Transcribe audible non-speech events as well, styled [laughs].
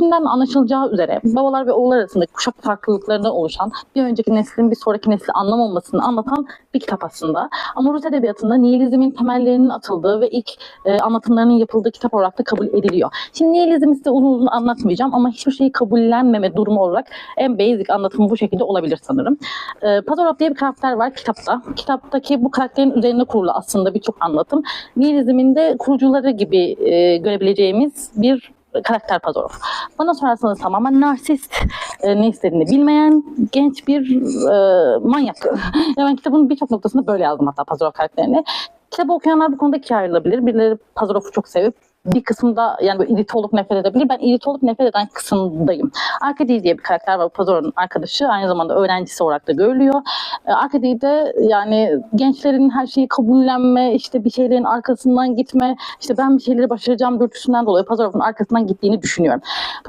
İsminden anlaşılacağı üzere babalar ve oğullar arasında kuşak farklılıklarından oluşan bir önceki neslin bir sonraki nesli anlamamasını anlatan bir kitap aslında. Ama Rus edebiyatında nihilizmin temellerinin atıldığı ve ilk e, anlatımlarının yapıldığı kitap olarak da kabul ediliyor. Şimdi nihilizmi size uzun uzun anlatmayacağım ama hiçbir şeyi kabullenmeme durumu olarak en basic anlatımı bu şekilde olabilir sanırım. E, Pazarov diye bir karakter var kitapta. Kitaptaki bu karakterin üzerine kurulu aslında birçok anlatım. Nihilizmin de kurucuları gibi e, görebileceğimiz bir karakter Pazarov. Bana sorarsanız tamamen narsist, e, ne istediğini bilmeyen genç bir e, manyak. [laughs] ya ben kitabın birçok noktasında böyle yazdım hatta Pazarov karakterini. Kitabı okuyanlar bu konuda ikiye ayrılabilir. Birileri Pazarov'u çok sevip bir kısımda yani irite olup nefret edebilir. Ben irite olup nefret eden kısımdayım. Arkady diye bir karakter var. Pazarov'un arkadaşı. Aynı zamanda öğrencisi olarak da görülüyor. E, Arkady de yani gençlerin her şeyi kabullenme, işte bir şeylerin arkasından gitme, işte ben bir şeyleri başaracağım dürtüsünden dolayı Pazarov'un arkasından gittiğini düşünüyorum.